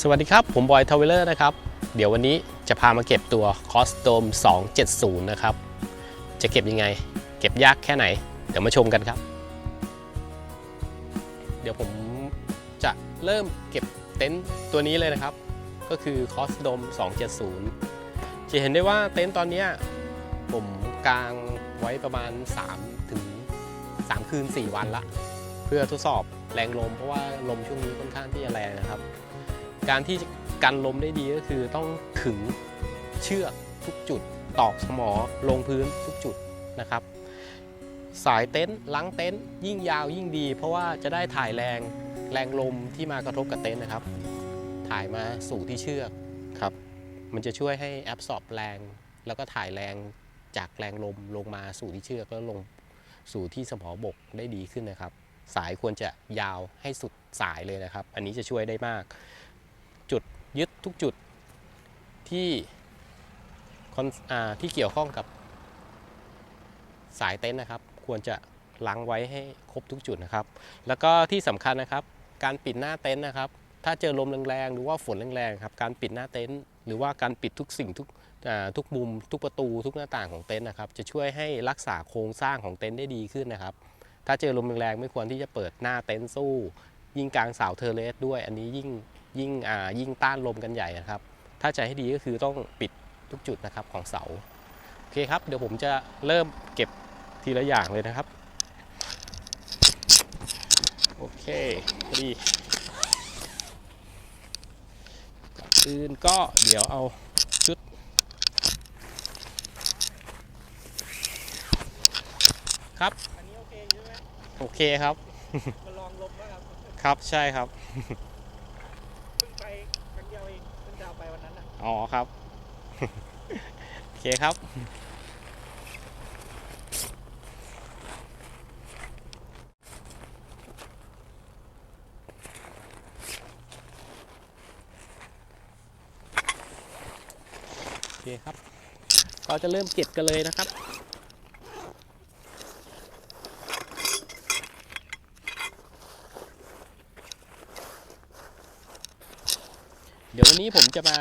สวัสดีครับ ผมบอยทาวเวลเลอร์นะครับ เดี๋ยววันนี้จะพามาเก็บตัวคอสโตม270 นะครับ จะเก็บยังไง เก็บยากแค่ไหน เดี๋ยวมาชมกันครับ เดี๋ยวผมจะเริ่มเก็บเต็นท์ตัวนี้เลยนะครับ ก็คือคอสโตม270 จะเห็นได้ว่าเต็นท์ตอนนี้ผมกางไว้ประมาณ 3 ถึง 3 คืน 4 วันละ เพื่อทดสอบแรงลมเพราะว่าลมช่วงนี้ค่อนข้างที่จะแรงนะครับ การที่กันลมได้ดีก็คือต้องขึงเชือกทุกจุด ตอกสมอลงพื้นทุกจุดนะครับ สายเต็นท์ล้างเต็นท์ยิ่งยาวยิ่งดี เพราะว่าจะได้ถ่ายแรงแรงลมที่มากระทบกับเต็นท์นะครับ ถ่ายมาสู่ที่เชือกครับ มันจะช่วยให้แอบสอบแรง แล้วก็ถ่ายแรงจากแรงลมลงมาสู่ที่เชือกแล้วลงสู่ที่สมอบกได้ดีขึ้นนะครับ สายควรจะยาวให้สุดสายเลยนะครับ อันนี้จะช่วยได้มาก จุดยึดทุกจุดที่ที่เกี่ยวข้องกับสายเต็นท์นะครับ ควรจะล้างไว้ให้ครบทุกจุดนะครับ แล้วก็ที่สำคัญนะครับ การปิดหน้าเต็นท์นะครับ ถ้าเจอลมแรงๆหรือว่าฝนแรงๆครับการปิดหน้าเต็นท์หรือว่าการปิดทุกสิ่งทุกทุกมุม ทุกประตูทุกหน้าต่างของเต็นท์นะครับ จะช่วยให้รักษาโครงสร้างของเต็นท์ได้ดีขึ้นนะครับ ถ้าเจอลมแรงๆไม่ควรที่จะเปิดหน้าเต็นท์สู้ ยิ่งกลางเสาเทอร์เลสด้วย อันนี้ยิ่ง ยิ่งอ่ายิ่งต้านลมกันใหญ่นะครับ ถ้าจะให้ดีก็คือต้องปิดทุกจุดนะครับของเสา โอเคครับ เดี๋ยวผมจะเริ่มเก็บทีละอย่างเลยนะครับ โอเคพอดีก่อนอื่นก็เดี๋ยวเอาชุด ครับอันนี้โอเคอยู่ใช่ไหมโอเคครับมาลองลมนะครับ ครับใช่ครับ อ๋อครับ โอเคครับ โอเคครับ ก็จะเริ่มเก็บกันเลยนะครับ เดี๋ยววันนี้ผมจะมา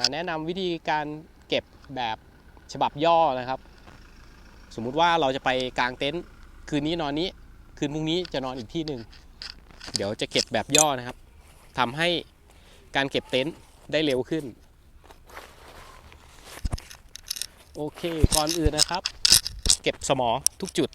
าแนะนำวิธีการเก็บแบบฉบับย่อนะครับ สมมุติว่าเราจะไปกางเต็นท์คืนนี้นอนนี้ คืนพรุ่งนี้จะนอนอีกที่หนึ่งเดี๋ยวจะเก็บแบบย่อนะครับทำให้การเก็บเต็นท์ได้เร็วขึ้น โอเคก่อนอื่นนะครับ เก็บสมอทุกจุด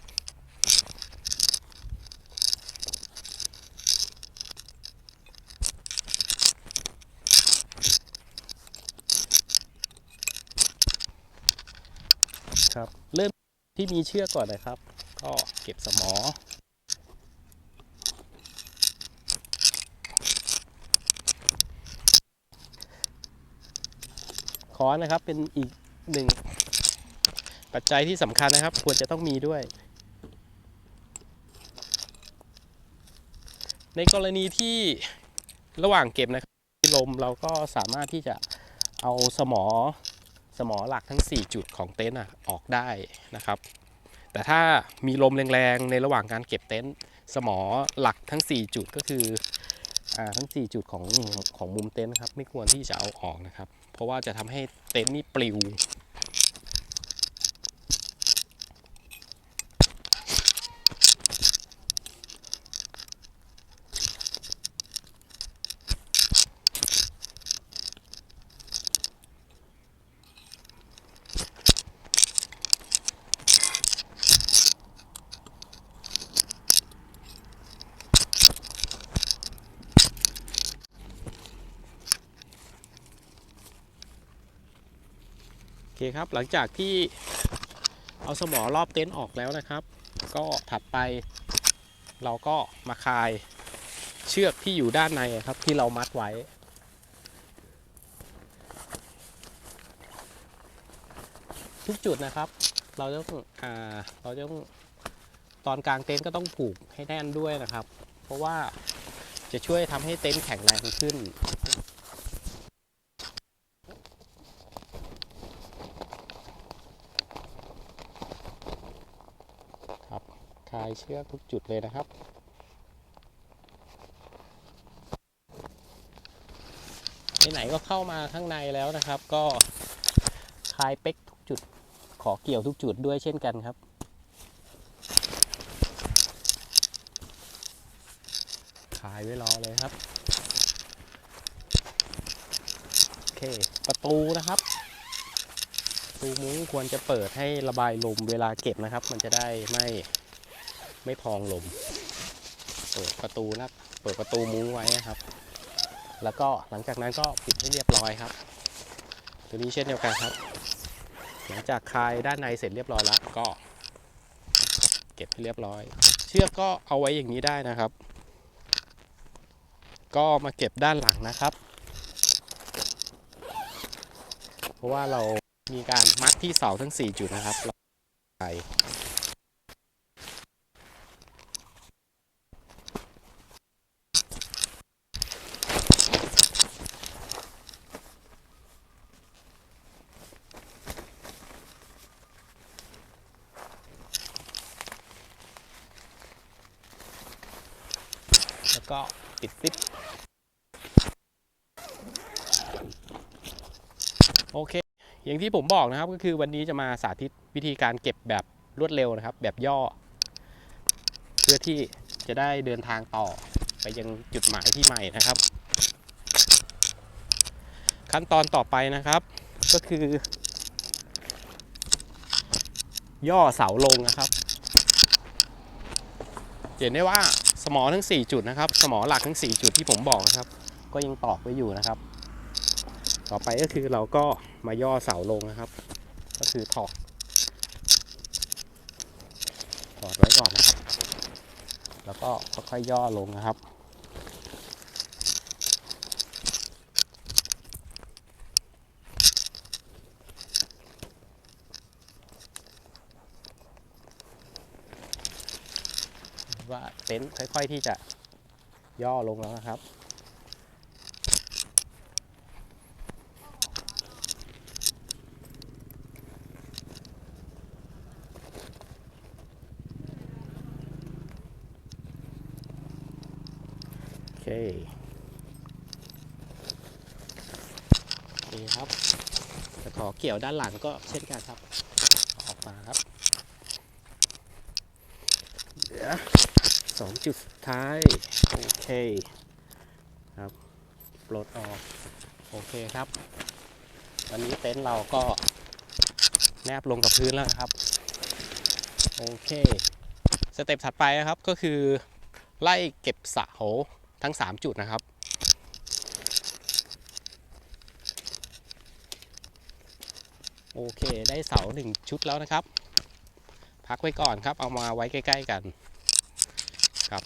ครับ เริ่มที่มีเชือกก่อนนะครับ ก็เก็บสมอ ขอนนะครับเป็นอีกหนึ่งปัจจัยที่สำคัญนะครับ ควรจะต้องมีด้วย ในกรณีที่ระหว่างเก็บนะครับลมเราก็สามารถที่จะเอาสมอ สมอหลักทั้ง 4 จุดของเต็นท์ออกได้นะครับ แต่ถ้ามีลมแรงๆในระหว่างการเก็บเต็นท์สมอหลักทั้ง 4 จุดก็คืออทั้ง 4 จุดของของมุมเต็นท์ครับไม่ควรที่จะเอาออกนะครับ เพราะว่าจะทำให้เต็นท์นี่ปลิว เคครับ หลังจากที่เอาสมอรอบเต็นท์ออกแล้วนะครับ ก็ถัดไป เราก็มาคลายเชือกที่อยู่ด้านในครับที่เรามัดไว้ ทุกจุดนะครับ เราต้องอ่าเราต้องตอนกลางเต็นท์ก็ต้องผูกให้แน่นด้วยนะครับ เพราะว่าจะช่วยทำให้เต็นท์แข็งแรงขึ้น ครับคลาย เชือกทุกจุดเลยนะครับ ไหนๆก็เข้ามาข้างในแล้วนะครับ ก็คลายเป๊กทุกจุด ขอเกี่ยวทุกจุดด้วยเช่นกันครับคลายไว้รอเลยครับ โอเค ประตูนะครับ ประตูมุ้งควรจะเปิดให้ระบายลมเวลาเก็บนะครับ มันจะได้ไม่ ไม่พองลม เปิดประตูนะเปิดประตูมุ้งไว้นะครับ แล้วก็หลังจากนั้นก็ปิดให้เรียบร้อยครับ ตัวนี้เช่นเดียวกันครับ หลังจากคลายด้านในเสร็จเรียบร้อยแล้ว ก็ เก็บให้เรียบร้อย เชือกก็เอาไว้อย่างนี้ได้นะครับ ก็มาเก็บด้านหลังนะครับ เพราะว่าเรามีการมัดที่เสาทั้ง 4 จุดนะครับไป ก็ปิดซิปโอเค อย่างที่ผมบอกนะครับก็คือวันนี้จะมาสาธิตวิธีการเก็บแบบรวดเร็วนะครับ แบบย่อ เพื่อที่จะได้เดินทางต่อไปยังจุดหมายที่ใหม่นะครับ ขั้นตอนต่อไปนะครับ ก็คือ ย่อเสาลงนะครับ เห็นได้ว่า สมอทั้ง 4 จุดนะครับ สมอหลักทั้ง 4 จุดที่ผมบอกนะครับ ก็ยังตอกไว้อยู่นะครับ ต่อไปก็คือเราก็มาย่อเสาลงนะครับ ก็คือถอดถอดไว้ก่อนนะครับ แล้วก็ค่อยๆย่อลงนะครับ ว่าเต็นท์ค่อย ๆที่จะย่อลงแล้วนะครับ โอเคโอเคครับจะขอเกี่ยวด้านหลังก็เช่นกันครับ ออกมาครับเดี๋ยวสอง จุดสุดท้าย โอเค ครับปลดออก โอเคครับตอนนี้เต็นท์เราก็แนบลงกับพื้นแล้วนะครับ โอเค สเต็ปถัดไปนะครับก็คือ ไล่เก็บเสาทั้ง 3 จุดนะครับโอเค ได้เสา1ชุดแล้วนะครับ พักไว้ก่อนครับ เอามาไว้ใกล้ ๆ กัน ครับ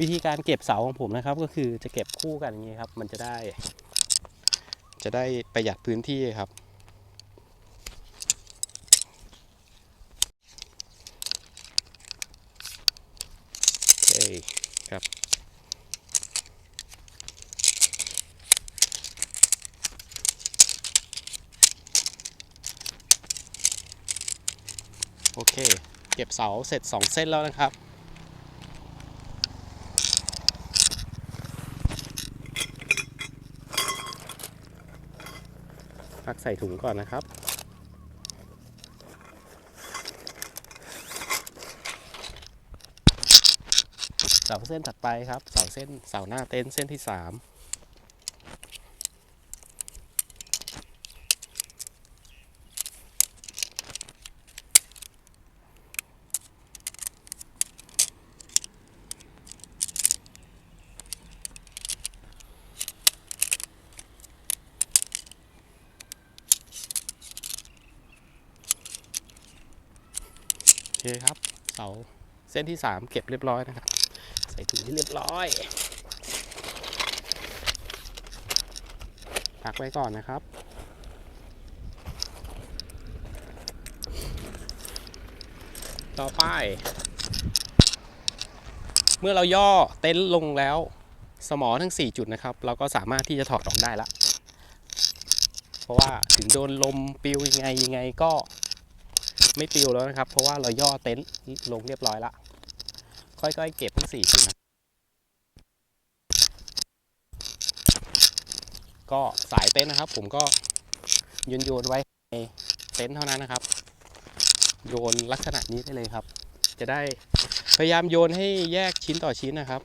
วิธีการเก็บเสาของผมนะครับ ก็คือจะเก็บคู่กันอย่างนี้ครับ มันจะได้ จะได้ประหยัดพื้นที่ครับโอเคครับโอเค เก็บเสาเสร็จ 2 เส้นแล้วนะครับ พักใส่ถุงก่อนนะครับ เสาเส้นถัดไปครับ เสาเส้นเสาหน้าเต็นท์เส้นที่สามอเคครับ เสา เส้นที่ 3 เก็บเรียบร้อยนะครับ ใส่ถุงที่เรียบร้อยพักไว้ก่อนนะครับ ต่อไป เมื่อเราย่อเต็นท์ลงแล้ว สมอทั้ง 4 จุดนะครับ เราก็สามารถที่จะถอดออกได้ละเพราะว่าถึงโดนลมปิวยังไงยังไงก็ไม่ปิวแล้วนะครับ เพราะว่าเราย่อเต็นท์ลงเรียบร้อยละ ค่อยๆ เก็บทั้งสี่จุดนะก็สายเต็นท์นะครับ ผมก็โยนโยนๆไว้ในเต็นท์เท่านั้นนะครับ โยนลักษณะนี้ได้เลยครับ จะได้พยายามโยนให้แยกชิ้นต่อชิ้นนะครับ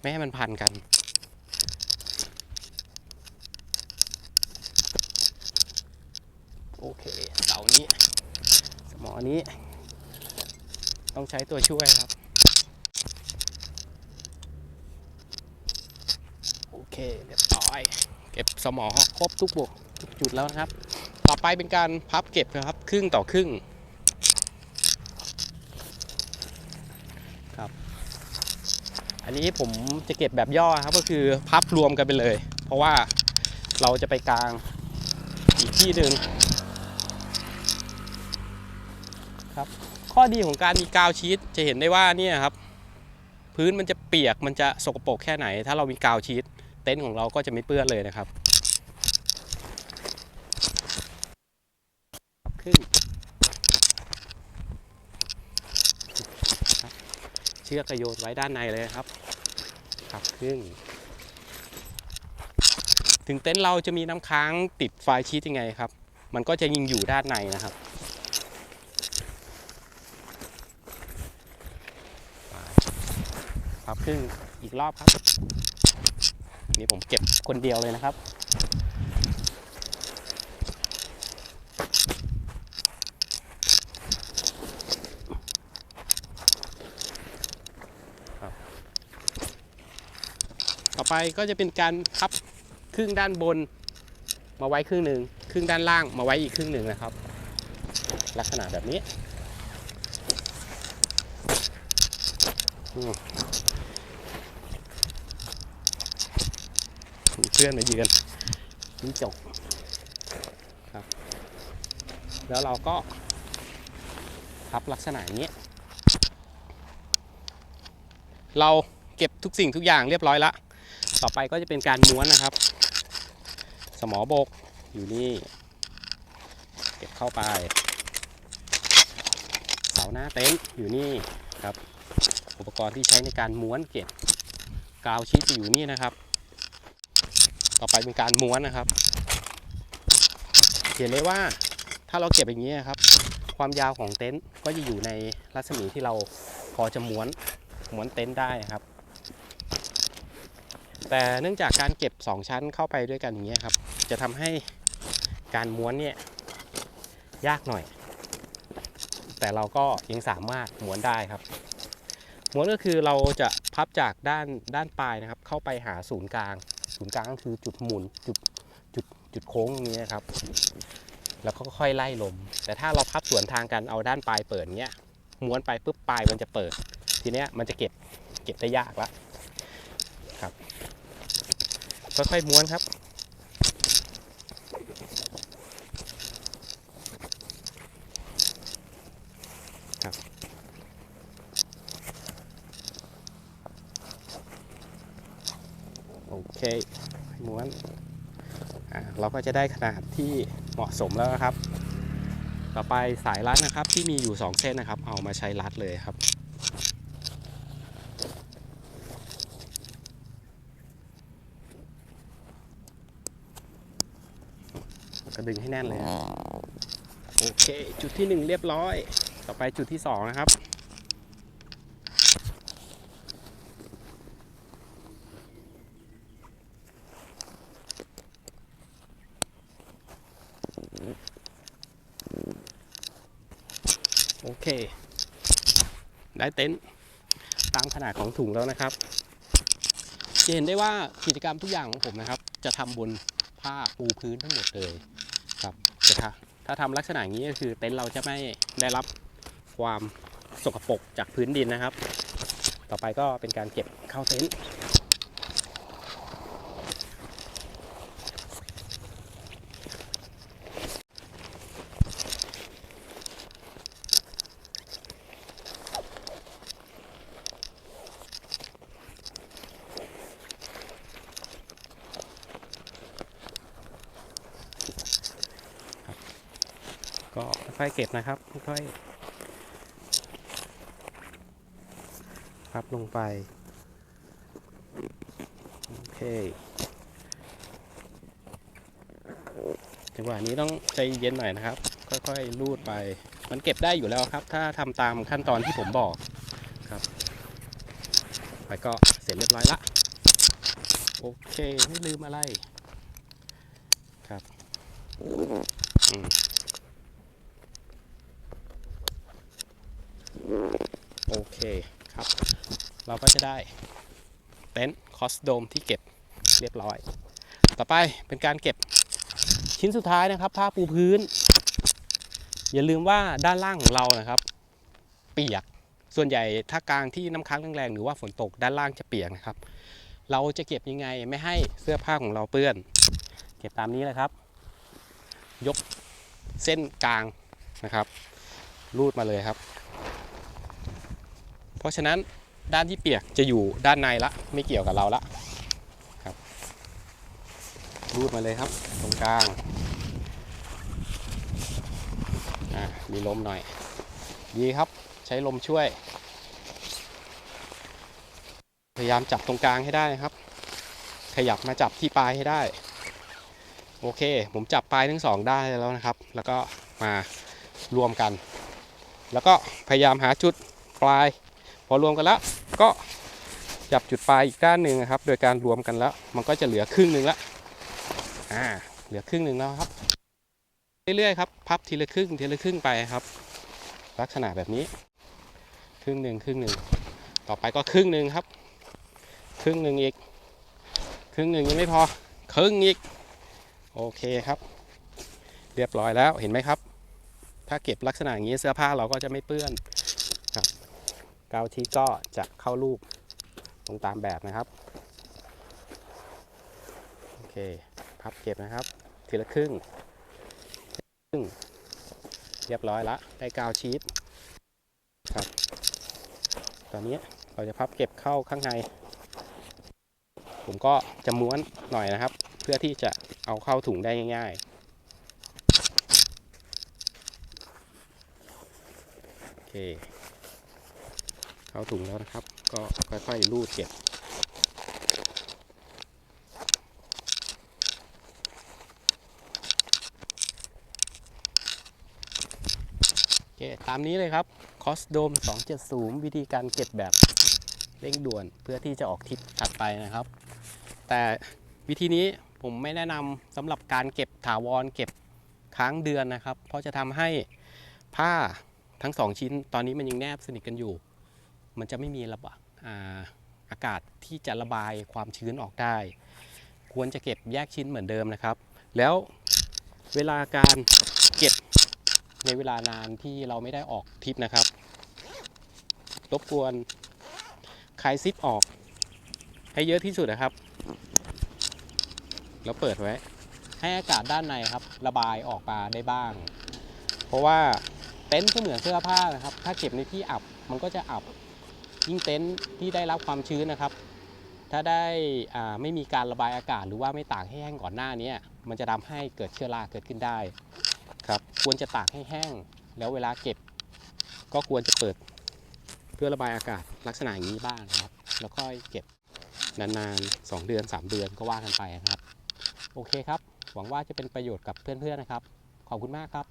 ไม่ให้มันพันกันโอเคเสานี้ สมอนี้ ต้องใช้ตัวช่วยครับ โอเคเรียบร้อย เก็บสมอครบทุกบุกทุกจุดแล้วนะครับ ต่อไปเป็นการพับเก็บนะครับ ครึ่งต่อครึ่งครับ อันนี้ผมจะเก็บแบบย่อครับก็คือพับรวมกันไปเลย เพราะว่าเราจะไปกลางอีกที่หนึ่งครับ ข้อดีของการมีกาวชีตจะเห็นได้ว่าเนี่ยครับ พื้นมันจะเปียกมันจะสกปรกแค่ไหน ถ้าเรามีกาวชีตเต็นท์ของเราก็จะไม่เปื้อนเลยนะครับพับครึ่งครับเชือกกระโยนไว้ด้านในเลยครับพับครึ่งถึงเต็นท์เราจะมีน้ำค้างติดไฟชีตยังไงครับ มันก็จะยิงอยู่ด้านในนะครับ พับครึ่งอีกรอบครับ นี่ผมเก็บคนเดียวเลยนะครับ ต่อไปก็จะเป็นการพับครึ่งด้านบน มาไว้ครึ่งหนึ่งครึ่งด้านล่างมาไว้อีกครึ่งหนึ่งนะครับ ลักษณะแบบนี้ม มี เพื่อนมายืนนี่จกครับ แล้วเราก็พับลักษณะอย่างนี้ เราเก็บทุกสิ่งทุกอย่างเรียบร้อยละ ต่อไปก็จะเป็นการม้วนนะครับ สมอบกอยู่นี่ เก็บเข้าไป เสาหน้าเต็นท์อยู่นี่ครับ อุปกรณ์ที่ใช้ในการม้วนเก็บ กาวชีตอยู่นี่นะครับ ต่อไปเป็นการม้วนนะครับเห็นได้ว่าถ้าเราเก็บอย่างนี้ครับ ความยาวของเต็นท์ก็จะอยู่ในรัศมีที่เราพอจะม้วนม้วนเต็นท์ได้ครับ แต่เนื่องจากการเก็บ 2 ชั้นเข้าไปด้วยกันอย่างนี้ครับ จะทำให้การม้วนเนี่ยยากหน่อย แต่เราก็ยังสามารถม้วนได้ครับ ม้วนก็คือเราจะพับจากด้านด้านปลายนะครับ เข้าไปหาศูนย์กลาง ศูนย์กลางก็คือจุดหมุนจุดจุดจุดโค้งนี้นะครับ แล้วก็ค่อยไล่ลม แต่ถ้าเราพับสวนทางกันเอาด้านปลายเปิดเนี้ยม้วนไปปุ๊บปลายมันจะเปิด ทีเนี้ยมันจะเก็บเก็บได้ยากละครับ ค่อยๆม้วนครับ ม้วนอ่าเราก็จะได้ขนาดที่เหมาะสมแล้วนะครับ ต่อไปสายรัดนะครับที่มีอยู่ 2 เส้นนะครับ เอามาใช้รัดเลยครับ ก็ดึงให้แน่นเลย โอเค จุดที่ 1 เรียบร้อย ต่อไปจุดที่ 2 นะครับ เค ได้เต็นท์ตามขนาดของถุงแล้วนะครับจะเห็นได้ว่ากิจกรรมทุกอย่างของผมนะครับ จะทำบนผ้าปูพื้นทั้งหมดเลยครับจะถ้าถ้าทำลักษณะนี้ก็คือเต็นท์เราจะไม่ได้รับความสกปรกจากพื้นดินนะครับ ต่อไปก็เป็นการเก็บเข้าเต็นท์ก็ค่ อยๆเก็บนะครับค่อยๆพับลงไป โอเคจังหวะนี้ต้องใจเย็นหน่อยนะครับ ค่อยๆลูดไป มันเก็บได้อยู่แล้วครับ ถ้าทำตามขั้นตอนที่ผมบอกครับ ไปก็เสร็จเรียบร้อยละ โอเค ไม่ลืมอะไรครับ อืม โอเครับ เราก็จะได้เต็นท์คอสโดมที่เก็บเรียบร้อย ต่อไปเป็นการเก็บชิ้นสุดท้ายนะครับผ้าปูพื้น อย่าลืมว่าด้านล่างของเรานะครับ เปียกส่วนใหญ่ถ้ากลางที่น้ำค้างแรงๆหรือว่าฝนตกด้านล่างจะเปียกนะครับ เราจะเก็บยังไงไม่ให้เสื้อผ้าของเราเปื้อน เก็บตามนี้เลยครับ ยกเส้นกลางนะครับ รูดมาเลยครับ ราะฉะนั้นด้านที่เปียกจะอยู่ด้านในละไม่เกี่ยวกับเราละครับรูดมาเลยครับ ตรงกลางอะมีลมหน่อย ดีครับใช้ลมช่วย พยายามจับตรงกลางให้ได้ครับ ขยับมาจับที่ปลายให้ได้ โอเค ผมจับปลายทั้งสองได้แล้วนะครับ แล้วก็มารวมกัน แล้วก็พยายามหาจุดปลาย พอรวมกันแล้วก็จับจุดปลายอีกด้านหนึ่งนะครับ โดยการรวมกันแล้ว มันก็จะเหลือครึ่งหนึ่งละอ่าเหลือครึ่งหนึ่งแล้วครับ เรื่อยๆครับพับทีละครึ่งทีละครึ่งไปครับ ลักษณะแบบนี้ ครึ่งหนึ่งครึ่งหนึ่งต่อไปก็ครึ่งหนึ่งครับ ครึ่งหนึ่งอีก ครึ่งหนึ่งยังไม่พอ ครึ่งอีก โอเคครับ เรียบร้อยแล้วเห็นไหมครับ ถ้าเก็บลักษณะอย่างนี้เสื้อผ้าเราก็จะไม่เปื้อน กาวทีก็จะเข้ารูปตรงตามแบบนะครับ โอเค พับเก็บนะครับ ทีละครึ่งครึ่ง เรียบร้อยละได้กาวชีตครับ ตอนนี้เราจะพับเก็บเข้าข้างใน ผมก็จะม้วนหน่อยนะครับ เพื่อที่จะเอาเข้าถุงได้ง่ายๆ โอเค เข้าถุงแล้วนะครับ ก็ค่อยๆรูดเก็บโอเคตามนี้เลยครับคอสโดม270 วิธีการเก็บแบบเร่งด่วนเพื่อที่จะออกทริปถัดไปนะครับ แต่วิธีนี้ผมไม่แนะนำสำหรับการเก็บถาวรเก็บค้างเดือนนะครับ เพราะจะทำให้ผ้าทั้งสองชิ้นตอนนี้มันยังแนบสนิทกันอยู่ มันจะไม่มีระบายอาอากาศที่จะระบายความชื้นออกได้ ควรจะเก็บแยกชิ้นเหมือนเดิมนะครับ แล้วเวลาการเก็บในเวลานานที่เราไม่ได้ออกทิปนะครับรบกวนคลายซิปออก ให้เยอะที่สุดนะครับ แล้วเปิดไว้ ให้อากาศด้านในครับ ระบายออกมาได้บ้าง เพราะว่าเต็นท์ก็เหมือนเสื้อผ้านะครับ ถ้าเก็บในที่อับมันก็จะอับ ยิ่งเต็นท์ที่ได้รับความชื้นนะครับ ถ้าได้ไม่มีการระบายอากาศ หรือว่าไม่ตากให้แห้งก่อนหน้านี้มันจะทำให้เกิดเชื้อราเกิดขึ้นได้ครับ ควรจะตากให้แห้ง แล้วเวลาเก็บ ก็ควรจะเปิดเพื่อระบายอากาศลักษณะอย่างนี้บ้างนะครับ แล้วค่อยเก็บนานๆ 2 เดือน 3 เดือนก็ว่ากันไปนะครับ โอเคครับ หวังว่าจะเป็นประโยชน์กับเพื่อนๆนะครับ ขอบคุณมากครับ